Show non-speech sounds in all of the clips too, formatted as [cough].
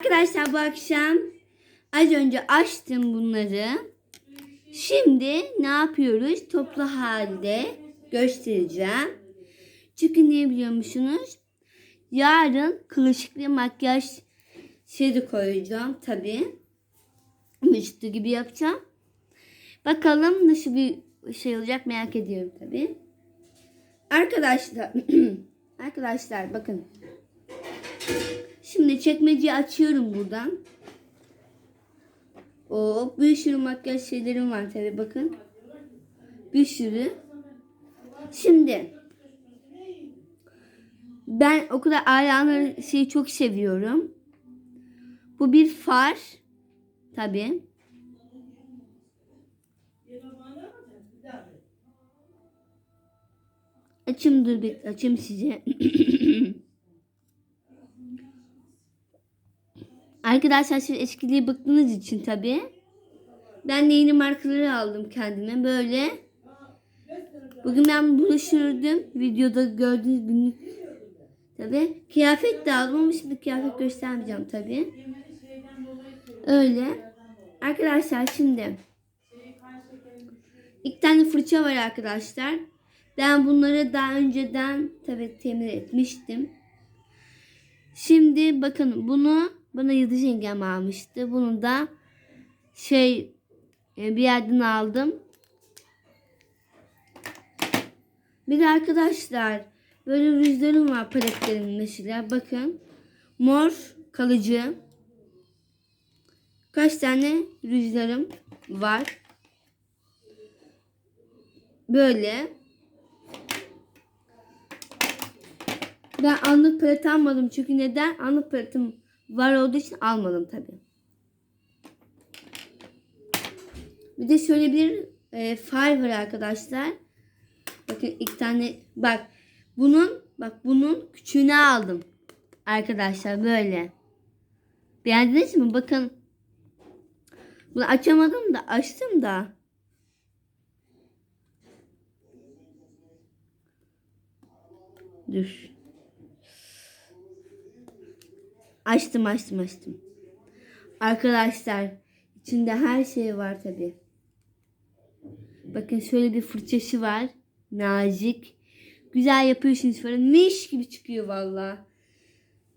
Arkadaşlar bu akşam az önce açtım bunları. Şimdi ne yapıyoruz? Toplu halde göstereceğim. Çünkü niye biliyor musunuz? Yarın kılıçıklı makyaj şeyi koyacağım tabi. Müstü gibi yapacağım. Bakalım nasıl bir şey olacak merak ediyorum tabi. Arkadaşlar [clears throat] arkadaşlar bakın. Şimdi çekmeceyi açıyorum buradan. O bir sürü makyaj şeylerim var tabi bakın. Bir sürü. Şimdi ben o kadar ayağını şeyi çok seviyorum. Bu bir far. Tabi. Açayım dur bir açayım size. [laughs] Arkadaşlar siz eskiliği bıktığınız için tabi. Ben de yeni markaları aldım kendime. Böyle. Bugün ben bunu sürdüm. Videoda gördüğünüz günlük. Tabi. Kıyafet de aldım ama şimdi kıyafet göstermeyeceğim tabi. Öyle. Arkadaşlar şimdi. İlk tane fırça var arkadaşlar. Ben bunları daha önceden tabi temin etmiştim. Şimdi bakın bunu bana Yıldız yengem almıştı. Bunu da şey e, bir yerden aldım. Bir de arkadaşlar böyle rüzgarım var paletlerim mesela. Bakın mor kalıcı. Kaç tane rüzgarım var. Böyle. Ben anlık palet almadım çünkü neden? Anlık paletim var olduğu için almadım tabi. Bir de şöyle bir e, far var arkadaşlar. Bakın ilk tane bak bunun bak bunun küçüğünü aldım. Arkadaşlar böyle. Beğendiniz mi? Bakın. Bunu açamadım da açtım da. Dur. Açtım açtım açtım. Arkadaşlar içinde her şey var tabi. Bakın şöyle bir fırçası var. Nazik. Güzel yapıyorsunuz falan. Miş gibi çıkıyor valla.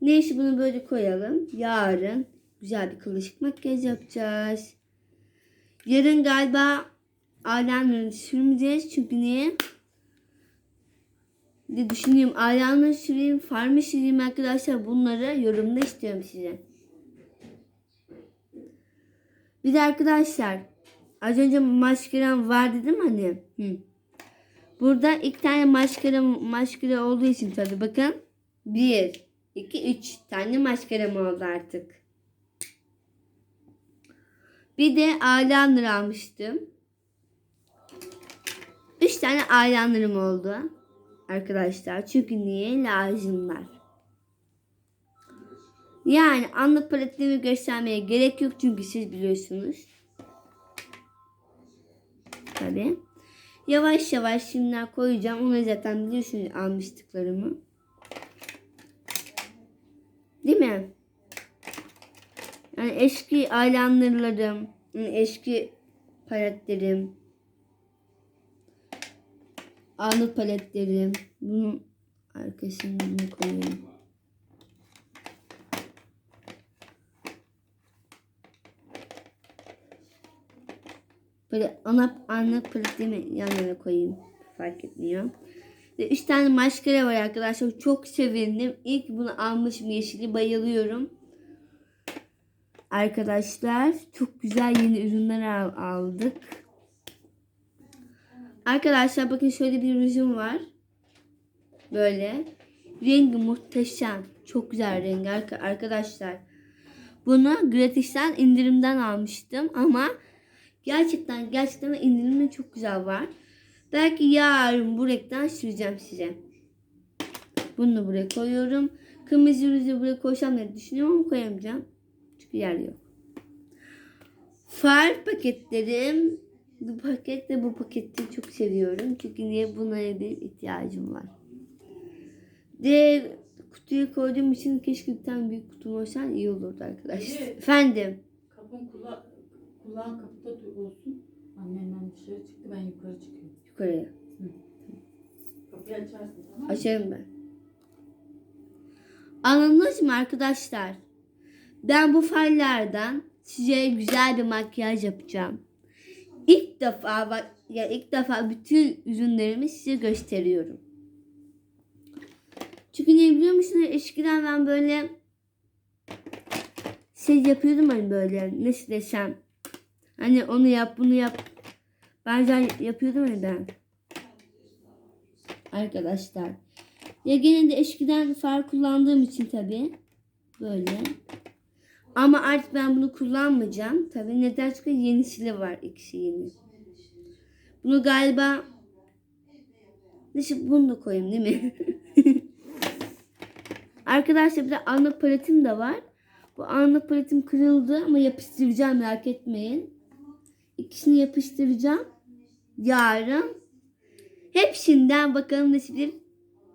Neyse bunu böyle koyalım. Yarın güzel bir kılıçık makyaj yapacağız. Yarın galiba ailemle sürmeyeceğiz. Çünkü niye? De düşünüyorum. Ayağını süreyim, farmı süreyim arkadaşlar. Bunları yorumda istiyorum size. Bir de arkadaşlar az önce maskaram var dedim hani. Hı. Burada iki tane maskara maskara olduğu için tabi bakın. Bir, iki, üç tane maskaram oldu artık. Bir de eyeliner almıştım. Üç tane eyelinerım oldu arkadaşlar. Çünkü niye? Lazımlar. Yani anlık paletlerimi göstermeye gerek yok çünkü siz biliyorsunuz. Tabi. Yavaş yavaş şimdiden koyacağım. Onu zaten biliyorsunuz almıştıklarımı. Değil mi? Yani eski aylanlarlarım, eski paletlerim, Anlık paletlerim. Bunun arkasını koyayım. Böyle ana anlık paletlerimi yan yana koyayım. Fark etmiyor. Ve üç tane maskara var arkadaşlar. Çok sevindim. İlk bunu almışım yeşili. Bayılıyorum. Arkadaşlar çok güzel yeni ürünler aldık. Arkadaşlar bakın şöyle bir rujum var. Böyle. Rengi muhteşem. Çok güzel rengi arkadaşlar. Bunu gratis'ten indirimden almıştım ama gerçekten gerçekten indirimde çok güzel var. Belki yarın bu renkten süreceğim size. Bunu da buraya koyuyorum. Kırmızı ruju buraya koysam diye düşünüyorum ama koyamayacağım. Çünkü yer yok. Far paketlerim bu paket ve bu paketi çok seviyorum. Çünkü niye buna bir ihtiyacım var. De kutuya koyduğum için keşke bir tane büyük kutum olsa iyi olurdu arkadaşlar. Evet. Efendim. Kapın kula kulağın kapıda olsun. Annenden dışarı çıktı ben yukarı çıkıyorum. Yukarıya. Kapıyı açarsın tamam mı? Açarım ben. Anladınız mı arkadaşlar? Ben bu fallerden size güzel bir makyaj yapacağım. İlk defa bak ya ilk defa bütün ürünlerimi size gösteriyorum. Çünkü ne biliyor musunuz? Eskiden ben böyle şey yapıyordum hani böyle nasıl desem. Hani onu yap bunu yap. Bazen yapıyordum hani ben. Arkadaşlar. Ya gene de eskiden far kullandığım için tabi böyle. Ama artık ben bunu kullanmayacağım. Tabi neden çünkü yenisili var ikisi yeni. Bunu galiba Neyse bunu da koyayım değil mi? [laughs] Arkadaşlar bir de anlık paletim de var. Bu anlık paletim kırıldı ama yapıştıracağım merak etmeyin. İkisini yapıştıracağım. Yarın. Hepsinden bakalım nasıl bir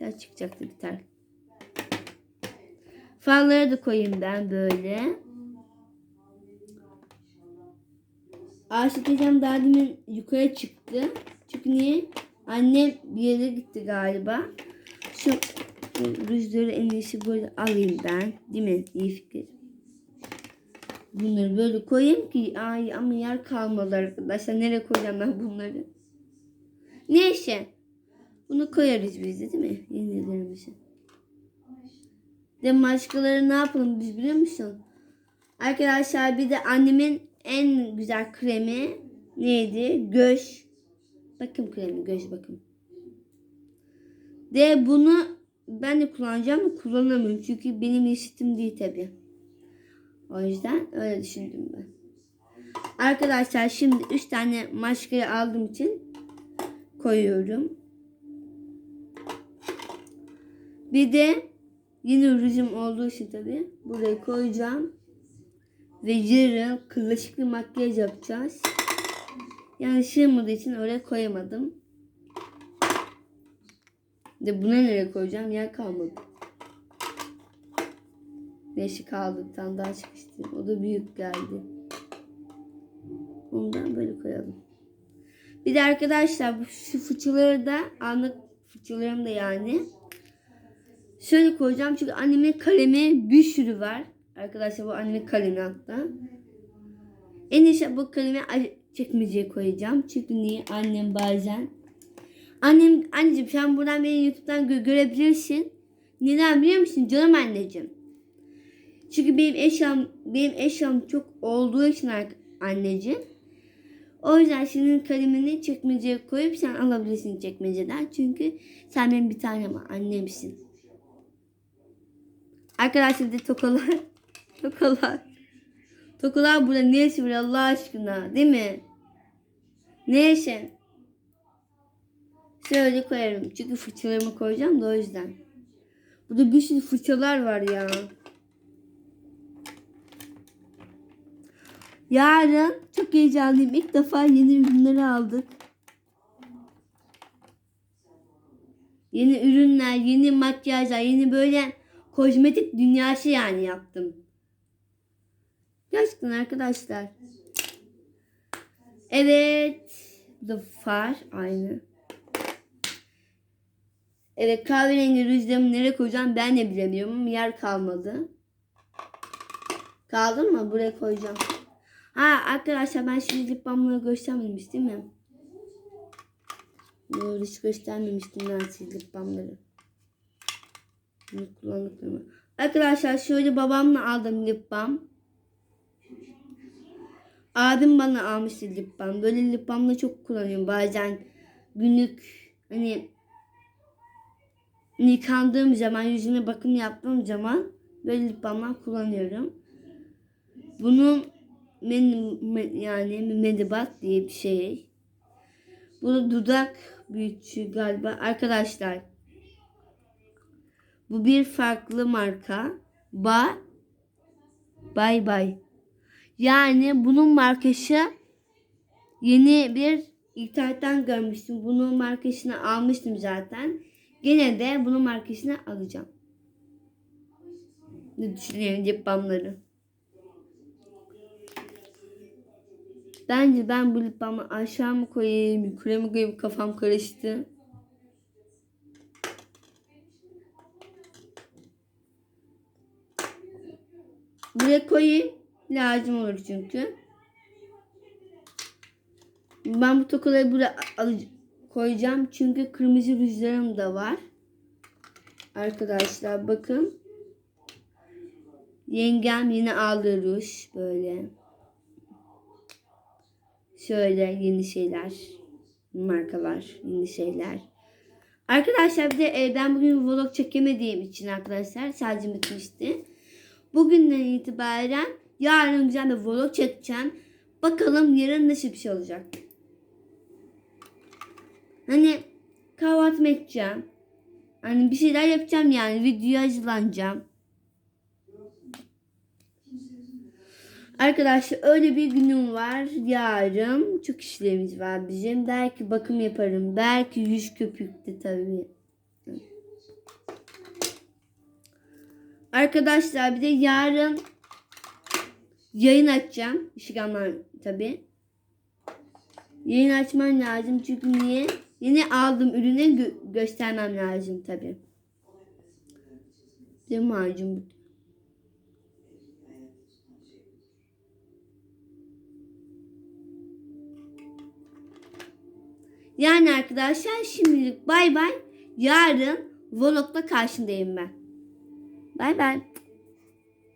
daha çıkacaktı biter. Farları da koyayım ben böyle. Ayşe teyzem daha demin yukarı çıktı. Çünkü niye? Annem bir yere gitti galiba. Şu rüzgarı en iyisi böyle alayım ben. Değil mi? İyi fikir. Bunları böyle koyayım ki ay ama yer kalmadı arkadaşlar. Nereye koyacağım ben bunları? Neyse. Bunu koyarız biz de değil mi? Yenilerimizi. De başkaları ne yapalım biz biliyor musun? Arkadaşlar bir de annemin en güzel kremi neydi? Göz. Bakım kremi göz bakım. De bunu ben de kullanacağım ama kullanamıyorum. Çünkü benim eşitim değil tabi. O yüzden öyle düşündüm ben. Arkadaşlar şimdi 3 tane maskara aldığım için koyuyorum. Bir de yeni rujum olduğu için tabi buraya koyacağım. Ve yarın bir makyaj yapacağız. Yani sığmadığı için oraya koyamadım. De buna nereye koyacağım? Yer kalmadı. Neyse kaldı. Bir tane daha çıkıştı. O da büyük geldi. Ondan böyle koyalım. Bir de arkadaşlar şu fıçıları da anlık fıçılarım da yani. Şöyle koyacağım çünkü annemin kalemi bir sürü var. Arkadaşlar bu annemin kalemi hatta. En iyisi bu kalemi çekmeceye koyacağım. Çünkü niye? Annem bazen. Annem, anneciğim sen buradan beni YouTube'dan gö- görebilirsin. Neden biliyor musun? Canım anneciğim. Çünkü benim eşyam, benim eşyam çok olduğu için anneciğim. O yüzden senin kalemini çekmeceye koyup sen alabilirsin çekmeceden. Çünkü sen benim bir tanem annemsin. Arkadaşlar de tokalar. [laughs] tokalar. Tokalar burada ne işi var Allah aşkına değil mi? Neyse. Şöyle koyarım. Çünkü fırçalarımı koyacağım da o yüzden. Burada bir sürü fırçalar var ya. Yarın çok heyecanlıyım. İlk defa yeni ürünleri aldık. Yeni ürünler, yeni makyajlar, yeni böyle kozmetik dünyası yani yaptım. Gerçekten arkadaşlar. Evet. Da far aynı. Evet kahverengi rujlarımı nereye koyacağım ben de bilemiyorum. Yer kalmadı. Kaldı mı? Buraya koyacağım. Ha arkadaşlar ben şimdi lip balmları göstermemiş değil mi? Hiç göstermemiştim ben size lip balmları. Bunu kullandıklarımı. Arkadaşlar şöyle babamla aldım lip balm. Abim bana almıştı lip balm. Böyle lip balmla çok kullanıyorum. Bazen günlük hani yıkandığım zaman yüzüme bakım yaptığım zaman böyle lip balmlar kullanıyorum. Bunun men, men, yani medibat diye bir şey. Bu da dudak büyütücü galiba. Arkadaşlar bu bir farklı marka. Ba Bay bay. Yani bunun markası yeni bir internetten görmüştüm. Bunun markasını almıştım zaten. Gene de bunun markasını alacağım. Ne düşünüyorum lip balmları. Bence ben bu lip balmı aşağı mı koyayım, yukarı mı koyayım kafam karıştı. Buraya koyayım. Lazım olur çünkü. Ben bu tokaları buraya koyacağım. Çünkü kırmızı rujlarım da var. Arkadaşlar bakın. Yengem yine aldı ruj. Böyle. Şöyle yeni şeyler. Markalar. Yeni şeyler. Arkadaşlar bir de e, ben bugün vlog çekemediğim için arkadaşlar şarjım bitmişti. Bugünden itibaren yarın güzel bir vlog çekeceğim. Bakalım yarın nasıl bir şey olacak. Hani kahvaltı edeceğim. Hani bir şeyler yapacağım yani. Videoya hazırlanacağım. Arkadaşlar öyle bir günüm var. Yarın çok işlerimiz var bizim. Belki bakım yaparım. Belki yüz köpüklü tabii. Arkadaşlar bir de yarın yayın açacağım. Işıkhanlar tabii. Yayın açmam lazım çünkü niye? Yeni aldığım ürünü gö- göstermem lazım tabii. Bir macun. Yani arkadaşlar şimdilik bay bay. Yarın vlogla karşındayım ben. Bay bay.